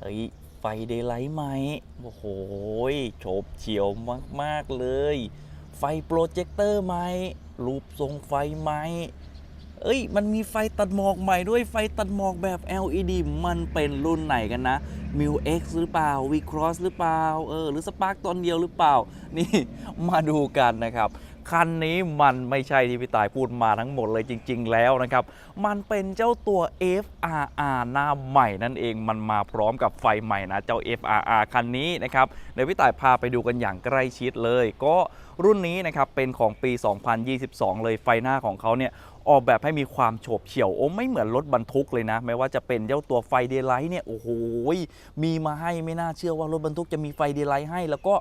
เฮ้ยไฟเดย์ไลท์ไหมโอ้โหโฉบเฉียวมาก ๆ เลย ไฟโปรเจคเตอร์ไหมรูปทรงไฟไหมเอ้ย มันมีไฟตัดหมอกใหม่ด้วยไฟตัดหมอกแบบ LED มันเป็นรุ่นไหนกันนะ m i l X หรือเปล่า V Cross หรือเปล่า เออ หรือ Spark ตอนเดียวหรือเปล่า นี่ มาดูกันนะครับ คันนี้มันไม่ใช่ที่พี่ตายพูดมาทั้งหมดเลยจริง ๆ แล้วนะครับ มันเป็นเจ้าตัว FRR หน้าใหม่นั่นเองมันมาพร้อมกับไฟใหม่นะเจ้า FRR คันนี้นะครับเดี๋ยวพี่ต่ายพาไปดูกันอย่างใกล้ชิดเลยก็ รุ่นนี้นะครับเป็นของปี 2022 เลยไฟหน้าของเขาเนี่ยออกแบบให้มีความโฉบเฉี่ยวโอ้ไม่เหมือนรถบรรทุกเลยนะ ไม่ว่าจะเป็นเจ้าตัวไฟเดย์ไลท์เนี่ยโอ้โหมีมาให้ไม่น่าเชื่อว่ารถบรรทุกจะมีไฟเดย์ไลท์ให้ แล้วก็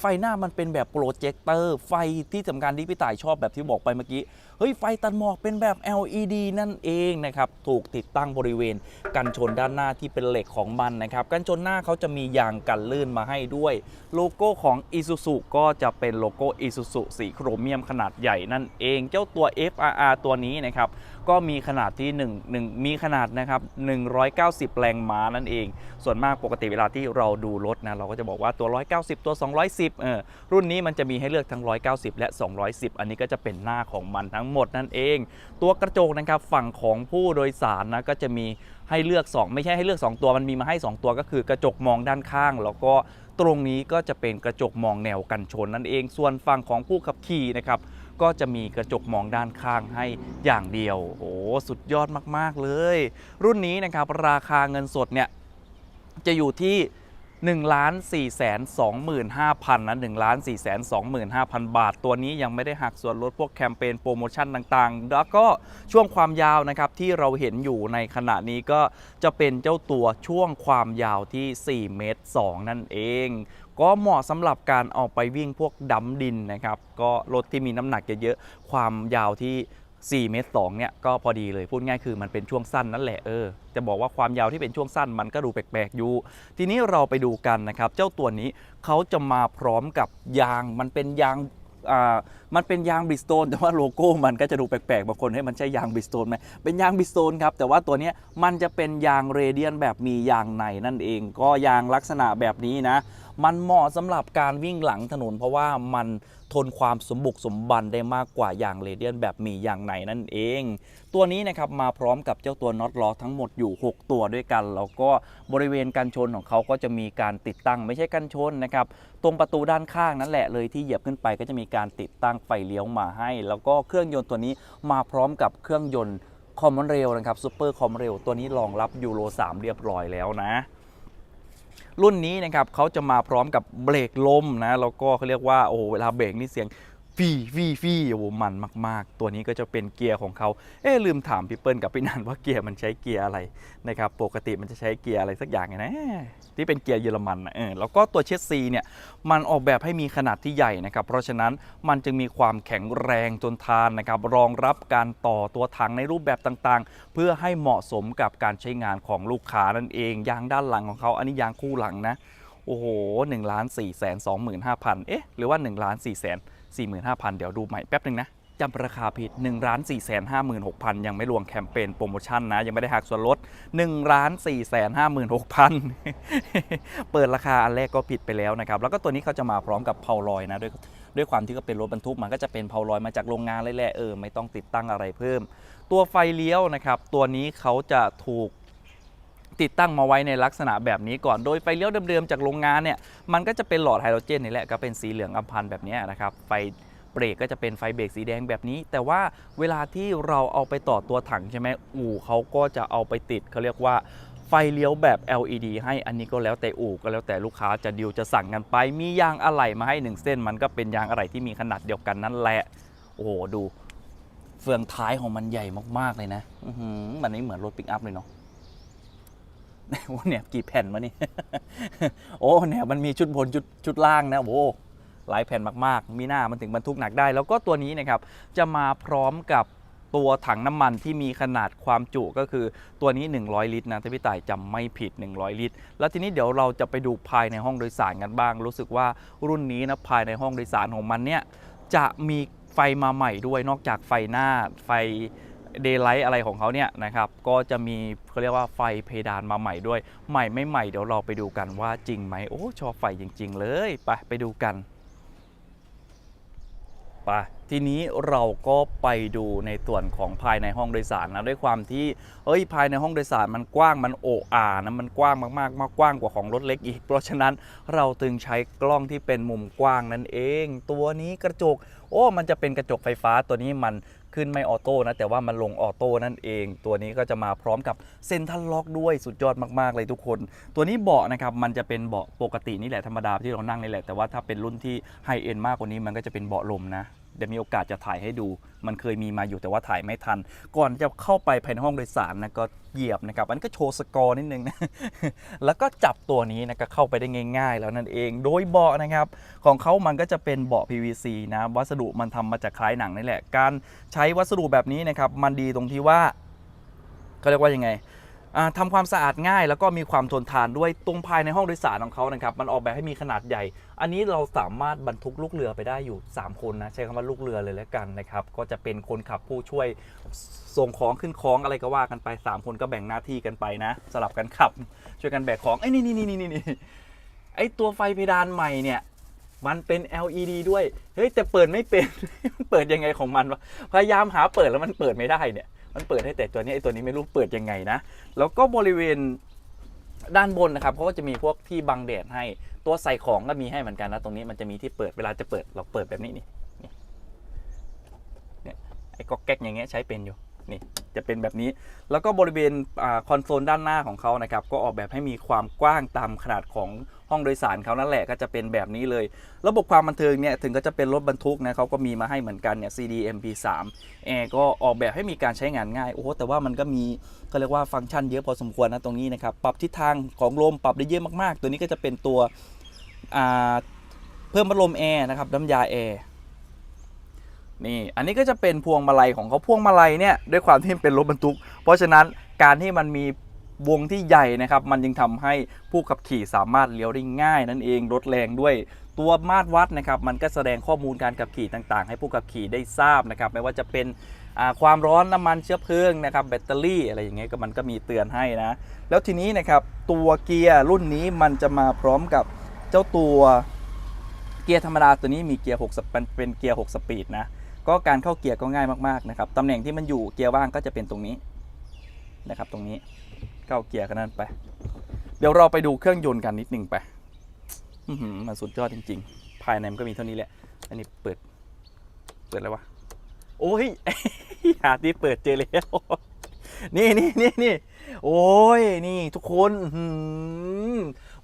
ไฟหน้ามันเป็นแบบโปรเจคเตอร์ไฟที่สำคัญที่พี่ต่ายชอบแบบที่บอกไปเมื่อกี้เฮ้ยไฟตัดหมอกเป็นแบบ LED นั่นเองนะครับถูกติดตั้งบริเวณกันชนด้านหน้าที่เป็นเหล็กของมันนะครับกันชนหน้าเขาจะมียางกันลื่นมาให้ด้วย โลโก้ของ Isuzu ก็จะเป็นโลโก้ Isuzu สีโครเมียมขนาดใหญ่นั่นเอง เจ้าตัว FRR ตัวนี้นะครับ ก็มีขนาดที่1 1มีขนาดนะครับ190 แรงม้านั่นเอง ส่วนมากปกติเวลาที่เราดูรถนะเราก็จะบอกว่าตัว 190 ตัว 210เออรุ่นนี้มันจะมีให้เลือกทั้ง 190 และ 210 อันนี้ก็จะเป็นหน้าของมันทั้งหมดนั่นเอง ตัวกระจกนะครับฝั่งของผู้โดยสารนะก็จะมีให้เลือก 2 ไม่ใช่ให้เลือก 2 ตัวมันมีมาให้ 2 ตัวก็คือกระจกมองด้านข้าง แล้วก็ตรงนี้ก็จะเป็นกระจกมองแนวกันชนนั่นเอง ส่วนฝั่งของผู้ขับขี่นะครับ ก็จะมีกระจกมองด้านข้างให้อย่างเดียว โอ้สุดยอดมากๆเลย รุ่นนี้นะครับราคาเงินสดเนี่ยจะอยู่ที่1ล้าน4แสน25,000นะ1ล้าน4แสน25,000 บาท ตัวนี้ยังไม่ได้หักส่วนลดพวกแคมเปญโปรโมชั่นต่างๆ แล้วก็ช่วงความยาวนะครับที่เราเห็นอยู่ในขณะนี้ก็จะเป็นเจ้าตัวช่วงความยาวที่ 4 เมตร 2 นั่นเอง ก็เหมาะสำหรับการเอาไปวิ่งพวกดัมดินนะครับ ก็รถที่มีน้ำหนักเยอะๆ ความยาวที่ 4 เมตร2เนี่ยก็พอดีเลย พูดง่ายคือมันเป็นช่วงสั้นนั่นแหละเออ จะบอกว่าความยาวที่เป็นช่วงสั้นมันก็ดูแปลกๆอยู่ ทีนี้เราไปดูกันนะครับ เจ้าตัวนี้เขาจะมาพร้อมกับยาง มันเป็นยางอ่ามันเป็นยางบริสโตนแต่ว่าโลโก้มันก็จะดูแปลกๆบางคนให้มันใช่ยางบริสโตนไหมเป็นยางบริสโตนครับแต่ว่าตัวนี้มันจะเป็นยางเรเดียนแบบมียางในนั่นเอง ก็ยางลักษณะแบบนี้นะ มันเหมาะสำหรับการวิ่งหลังถนน เพราะว่ามันทนความสมบุกสมบันได้มากกว่าอย่างเรเดียนแบบมีอย่างไหนนั่นเอง ตัวนี้นะครับมาพร้อมกับเจ้าตัวน็อตล้อทั้งหมดอยู่ 6 ตัวด้วยกัน แล้วก็บริเวณกันชนของเขาก็จะมีการติดตั้งไม่ใช่กันชนนะครับตรงประตูด้านข้างนั่นแหละเลยที่เหยียบขึ้นไปก็จะมีการติดตั้งไฟเลี้ยวมาให้ แล้วก็เครื่องยนต์ตัวนี้มาพร้อมกับเครื่องยนต์คอมมอนเรลนะครับซูเปอร์คอมมอนเรลตัวนี้รองรับยูโร3 เรียบร้อยแล้วนะ รุ่นนี้นะครับเขาจะมาพร้อมกับเบรกลมนะแล้วก็เขาเรียกว่าโอ้โหเวลาเบรกนี่เสียง ฟีฟีฟีโอ้โหมันมาก ๆ ตัวนี้ก็จะเป็นเกียร์ของเขาเอ๊ลืมถามพี่เปิ้ลกับพี่นันว่าเกียร์มันใช้เกียร์อะไรนะครับปกติมันจะใช้เกียร์อะไรสักอย่างไงนะที่เป็นเกียร์เยอรมันนะเออแล้วก็ตัวเชสซีเนี่ยมันออกแบบให้มีขนาดที่ใหญ่นะครับเพราะฉะนั้นมันจึงมีความแข็งแรงจนทานนะครับรองรับการต่อตัวถังในรูปแบบต่างๆ เพื่อให้เหมาะสมกับการใช้งานของลูกค้านั่นเองยางด้านหลังของเขาอันนี้ยางคู่หลังนะโอ้โห1ล้าน4แสน25,000เอ๊ะหรือว่า1ล้าน4แสน 45,000 เดี๋ยวดูใหม่แป๊บหนึ่งนะจำราคาผิด1ล้าน4 5 6 0 0 ยังไม่รวมแคมเปญโปรโมชั่นนะ ยังไม่ได้หักส่วนลด1ล้าน4 5 6 0 0 0 เปิดราคาอันแรกก็ผิดไปแล้วนะครับ แล้วก็ตัวนี้เขาจะมาพร้อมกับเพาลอยนะ ด้วยด้วยความที่ก็เป็นรถบรรทุกมันก็จะเป็นเพาลอยมาจากโรงงานเลยแหละเออไม่ต้องติดตั้งอะไรเพิ่ม ตัวไฟเลี้ยวนะครับ ตัวนี้เขาจะถูก ติดตั้งมาไว้ในลักษณะแบบนี้ก่อน โดยไฟเลี้ยวเดิมๆจากโรงงานเนี่ย มันก็จะเป็นหลอดไฮโดรเจนนี่แหละก็เป็นสีเหลืองอำพันธ์แบบนี้นะครับ ไฟเบรกก็จะเป็นไฟเบรกสีแดงแบบนี้ แต่ว่าเวลาที่เราเอาไปต่อตัวถังใช่ไหมอู่เขาก็จะเอาไปติดเขาเรียกว่าไฟเลี้ยวแบบ LED ให้อันนี้ก็แล้วแต่อู่ก็แล้วแต่ลูกค้าจะดิวจะสั่งกันไป มียางอะไหล่มาให้หนึ่งเส้น มันก็เป็นยางอะไหล่ที่มีขนาดเดียวกันนั่นแหละ โอ้โหดู เฟืองท้ายของมันใหญ่มากๆเลยนะอื้อหือมันไม่เหมือนรถปิกอัพเลยเนาะ ว่าเนี่ยกี่แผ่นวะนี่ โอ้เนี่ยมันมีชุดบนชุดชุดล่างนะโอ้หลายแผ่นมากๆ มีหน้ามันถึงบรรทุกหนักได้ แล้วก็ตัวนี้นะครับจะมาพร้อมกับตัวถังน้ำมันที่มีขนาดความจุก็คือตัวนี้ 100 ลิตรนะถ้าพี่ต่ายจำไม่ผิด 100 ลิตร แล้วทีนี้เดี๋ยวเราจะไปดูภายในห้องโดยสารกันบ้าง รู้สึกว่ารุ่นนี้นะภายในห้องโดยสารของมันเนี่ยจะมีไฟมาใหม่ด้วยนอกจากไฟหน้าไฟ เดย์ไลท์อะไรของเขาเนี่ยนะครับก็จะมีเขาเรียกว่าไฟเพดานมาใหม่ด้วย ใหม่ไม่ใหม่เดี๋ยวเราไปดูกันว่าจริงไหมโอ้ชอบไฟจริง ๆ เลยไปไปดูกันไปทีนี้เราก็ไปดูในส่วนของภายในห้องโดยสารนะด้วยความที่เอ้ยภายในห้องโดยสารมันกว้างมันโอ้อานะมันกว้างมากๆมากกว้างกว่าของรถเล็กอีก เพราะฉะนั้นเราจึงใช้กล้องที่เป็นมุมกว้างนั่นเอง ตัวนี้กระจก โอ้มันจะเป็นกระจกไฟฟ้าตัวนี้มันขึ้นไม่ออโต้นะ แต่ว่ามันลงออโต้นั่นเอง ตัวนี้ก็จะมาพร้อมกับเซ็นทรัลล็อกด้วยสุดยอดมากๆเลยทุกคน ตัวนี้เบาะนะครับมันจะเป็นเบาะปกตินี่แหละธรรมดาที่เรานั่งนี่แหละแต่ว่าถ้าเป็นรุ่นที่ไฮเอ็นมากกว่านี้มันก็จะเป็นเบาะลมนะ เดี๋ยวมีโอกาสจะถ่ายให้ดู มันเคยมีมาอยู่แต่ว่าถ่ายไม่ทัน ก่อนจะเข้าไปภายในห้องโดยสารนะก็เหยียบนะครับอันนก็โชว์สกอร์นิดนึงนะแล้วก็จับตัวนี้นะก็เข้าไปได้ง่าย ๆ แล้วนั่นเอง โดยเบาะนะครับของเขามันก็จะเป็นเบาะ PVC นะวัสดุมันทำมาจากคล้ายหนังนี่แหละ การใช้วัสดุแบบนี้นะครับมันดีตรงที่ว่าเขาเรียกว่ายังไง อ่าทำความสะอาดง่าย แล้วก็มีความทนทานด้วยตรงภายในห้องโดยสารของเขานะครับมันออกแบบให้มีขนาดใหญ่ อันนี้เราสามารถบรรทุกลูกเรือไปได้อยู่ 3 คนนะใช้คำว่าลูกเรือเลยแล้วกันนะครับก็จะเป็นคนขับผู้ช่วยส่งของขึ้นของอะไรก็ว่ากันไป 3 คนก็แบ่งหน้าที่กันไปนะ สลับกันขับ ช่วยกันแบกของไอ้นี่นี่นี่นี่นี่ไอ้ตัวไฟเพดานใหม่เนี่ยมันเป็น LED ด้วย เฮ้ย แต่เปิดไม่เป็น เปิดยังไงของมันวะ พยายามหาเปิดแล้วมันเปิดไม่ได้เนี่ย มันเปิดได้แต่ตัวนี้ไอ้ตัวนี้ไม่รู้เปิดยังไงนะ แล้วก็บริเวณด้านบนนะครับเขาก็จะมีพวกที่บังแดดให้ตัวใส่ของก็มีให้เหมือนกันนะตรงนี้มันจะมีที่เปิดเวลาจะเปิดเราเปิดแบบนี้นี่นี่เนี่ยไอ้ก๊อกแก๊กอย่างเงี้ยใช้เป็นอยู่นี่จะเป็นแบบนี้ แล้วก็บริเวณคอนโซลด้านหน้าของเขานะครับก็ออกแบบให้มีความกว้างตามขนาดของ ห้องโดยสารเขานั่นแหละก็จะเป็นแบบนี้เลย ระบบความบันเทิงเนี่ยถึงก็จะเป็นรถบรรทุกนะเขาก็มีมาให้เหมือนกันเนี่ย CD MP3 แอร์ก็ออกแบบให้มีการใช้งานง่ายโอ้โหแต่ว่ามันก็มีก็เรียกว่าฟังก์ชันเยอะพอสมควรนะตรงนี้นะครับปรับทิศทางของลมปรับได้เยอะมากๆ ตัวนี้ก็จะเป็นตัวเพิ่มพัดลมแอร์นะครับน้ำยาแอร์นี่อันนี้ก็จะเป็นพวงมาลัยของเขาพวงมาลัยเนี่ยด้วยความที่เป็นรถบรรทุก เพราะฉะนั้นการที่มันมี วงที่ใหญ่นะครับ มันยังทำให้ผู้ขับขี่สามารถเลี้ยวได้ง่ายนั่นเองรถแรงด้วยตัวมาตรวัดนะครับ มันก็แสดงข้อมูลการขับขี่ต่างๆ ให้ผู้ขับขี่ได้ทราบนะครับ ไม่ว่าจะเป็นความร้อนน้ำมันเชื้อเพลิงนะครับ แบตเตอรี่อะไรอย่างเงี้ยก็มันก็มีเตือนให้นะ แล้วทีนี้นะครับ ตัวเกียร์รุ่นนี้มันจะมาพร้อมกับเจ้าตัวเกียร์ธรรมดาตัวนี้มีเกียร์6สปเป็นเกียร์6สปีดนะก็การเข้าเกียร์ก็ง่ายมากๆนะครับตำแหน่งที่มันอยู่เกียร์ว่างก็จะเป็นตรงนี้นะครับ ตรงนี้ เข้าเกียร์กันนั้นไป เดี๋ยวเราไปดูเครื่องยนต์กันนิดหนึ่งไปมันสุดยอดจริง ๆ ภายในมันก็มีเท่านี้แหละ อันนี้เปิด เปิดแล้ววะ โอ้ยหาที่เปิดเจอแล้ว นี่นี่นี่นี่ โอ้ย นี่ทุกคน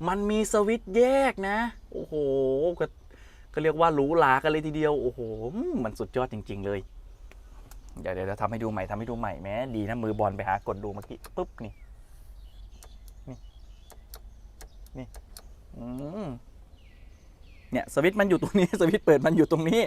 มันมีสวิตช์แยกนะ โอ้โห ก็ก็เรียกว่าหรูหรากันเลยทีเดียว โอ้โห มันสุดยอดจริง ๆ เลย เดี๋ยวเดี๋ยวเราทำให้ดูใหม่ทำให้ดูใหม่แม้ดีนะมือบอลไปหากดดูเมื่อกี้ปุ๊บนี่ นี่เนี่ยสวิตช์มันอยู่ตรงนี้ สวิตช์เปิดมันอยู่ตรงนี้